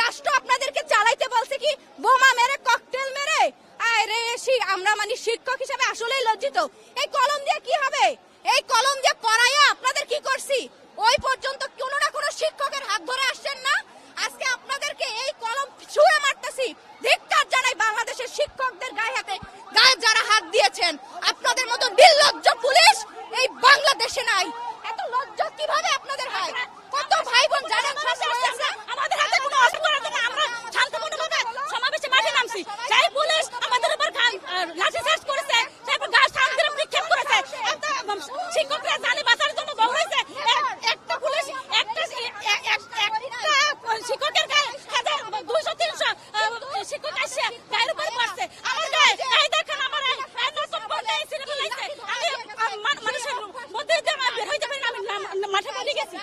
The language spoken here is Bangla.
রাষ্ট্র আপনাদেরকে চালাইতে বলছে কি, বোমা মেরে ককটেল মেরে? আরে আমরা মানে শিক্ষক হিসেবে আসলেই লজ্জিত। এই কলম দিয়ে কি হবে? এই কলম দিয়ে পড়াইয়া আপনাদের কি করছি? ওই পর্যন্ত কোনো না কোনো শিক্ষকের হাত ধরে আসছেন না? আজকে আপনাদেরকে এই কলম ছুঁড়ে মারতেছি। ধিক্কার জানাই বাংলাদেশের শিক্ষকদের গায়ে হাতে। মাঠে পড়ে গেছে।